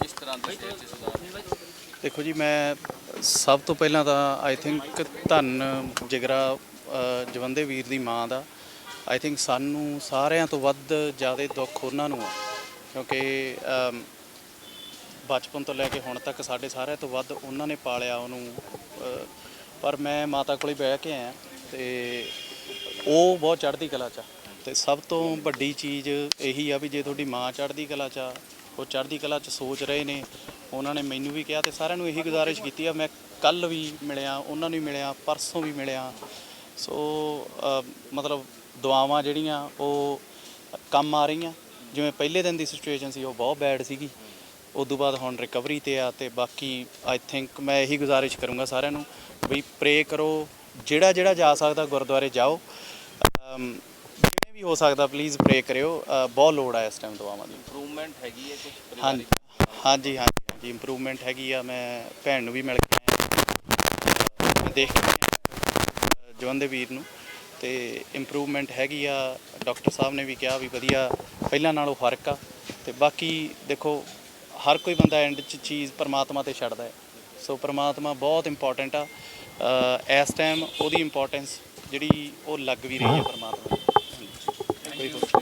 ਕਿਸ ਤਰ੍ਹਾਂ ਦੀ ਸਿਹਤ 'ਚ ਸੁਧਾਰ ਦੇਖੋ ਜੀ ਮੈਂ ਸਭ ਤੋਂ ਪਹਿਲਾਂ ਤਾਂ ਆਈ ਥਿੰਕ ਧੰਨ ਜਿਗਰਾ ਅ, ਜਵੰਦੇ ਵੀਰ ਦੀ ਮਾਂ ਦਾ। ਆਈ ਥਿੰਕ ਸਾਨੂੰ ਸਾਰਿਆਂ ਤੋਂ ਵੱਧ ਜ਼ਿਆਦਾ ਦੁੱਖ ਉਹਨਾਂ ਨੂੰ ਆ। ਕਿਉਂਕਿ ਬਚਪਨ ਤੋਂ ਲੈ ਕੇ ਹੁਣ ਤੱਕ ਸਾਡੇ ਸਾਰਿਆਂ ਤੋਂ ਵੱਧ ਉਹਨਾਂ ਨੇ ਪਾਲਿਆ ਉਹਨੂੰ ਪਰ ਮੈਂ ਮਾਤਾ ਕੋਲੇ ਬਹਿ ਕੇ ਆਇਆ ਤੇ ਉਹ ਬਹੁਤ ਚੜ੍ਹਦੀ ਕਲਾ ਚ ਆ। ਤੇ ਸਭ ਤੋਂ ਵੱਡੀ ਚੀਜ਼ ਇਹੀ ਆ ਵੀ ਜੇ ਤੁਹਾਡੀ ਮਾਂ ਚੜ੍ਹਦੀ ਕਲਾ ਚ ਆ ਉਹ ਚੜ੍ਹਦੀ ਕਲਾ ਚ ਸੋਚ ਰਹੇ ਨੇ। ਉਹਨਾਂ ਨੇ ਮੈਨੂੰ ਵੀ ਕਿਹਾ ਤੇ ਸਾਰਿਆਂ ਨੂੰ ਇਹੀ ਗੁਜ਼ਾਰਿਸ਼ ਕੀਤੀ ਆ, ਮੈਂ ਕੱਲ ਵੀ ਮਿਲਿਆ, ਉਹਨਾਂ ਨੂੰ ਵੀ ਮਿਲਿਆ, ਪਰਸੋਂ ਵੀ ਮਿਲਿਆ। ਸੋ ਮਤਲਬ ਦੁਆਵਾਂ ਜਿਹੜੀਆਂ ਉਹ ਕੰਮ ਆ ਰਹੀਆਂ। ਜਿਵੇਂ ਪਹਿਲੇ ਦਿਨ ਦੀ ਸਿਚੁਏਸ਼ਨ ਸੀ, ਉਹ ਬਹੁਤ ਬੈਡ ਸੀਗੀ। ਉਸ ਤੋਂ ਬਾਅਦ ਹੁਣ ਰਿਕਵਰੀ ਤੇ ਆ ਤੇ ਬਾਕੀ ਆਈ ਥਿੰਕ ਮੈਂ ਇਹੀ ਗੁਜ਼ਾਰਿਸ਼ ਕਰੂੰਗਾ ਸਾਰਿਆਂ ਨੂੰ ਵੀ ਪ੍ਰੇ ਕਰੋ। ਜਿਹੜਾ ਜਿਹੜਾ ਜਾ ਸਕਦਾ ਗੁਰਦੁਆਰੇ ਜਾਓ। ਵੀ ਹੋ ਸਕਦਾ ਪਲੀਜ਼ ਪ੍ਰੇ ਕਰਿਓ। ਅ, ਬਹੁਤ ਲੋੜ ਆ ਇਸ ਟਾਈਮ ਦੁਆਵਾਂ ਦੀ। ਇੰਪਰੂਵਮੈਂਟ ਹੈਗੀ ਹੈ ਕੁਝ ਹਾਂਜੀ ਹਾਂਜੀ ਹਾਂਜੀ ਹਾਂਜੀ ਇੰਪਰੂਵਮੈਂਟ ਹੈਗੀ ਆ। ਮੈਂ ਭੈਣ ਨੂੰ ਵੀ ਮਿਲ ਕੇ ਆਇਆ। ਮੈਂ ਦੇਖ ਕੇ ਆਇਆ, ਅ, ਜਵੰਦੇ ਵੀਰ ਨੂੰ। ਤੇ ਇੰਪਰੂਵਮੈਂਟ ਹੈਗੀ ਆ। ਡਾਕਟਰ ਸਾਹਿਬ ਨੇ ਵੀ ਕਿਹਾ ਵੀ ਵਧੀਆ ਪਹਿਲਾਂ ਨਾਲੋਂ ਫ਼ਰਕ ਆ। ਤੇ ਬਾਕੀ ਦੇਖੋ ਹਰ ਕੋਈ ਬੰਦਾ ਐਂਡ 'ਚ ਚੀਜ਼ ਪਰਮਾਤਮਾ ਤੇ ਛੱਡਦਾ ਹੈ। ਸੋ ਪਰਮਾਤਮਾ ਬਹੁਤ ਇੰਪੋਰਟੈਂਟ ਆ। ਅ, ਇਸ ਟਾਈਮ ਉਹਦੀ ਇੰਪੋਰਟੈਂਸ ਜਿਹੜੀ ਉਹ ਲੱਗ ਵੀ ਰਹੀ ਹੈ ਪਰਮਾਤਮਾ ਦੀ। people.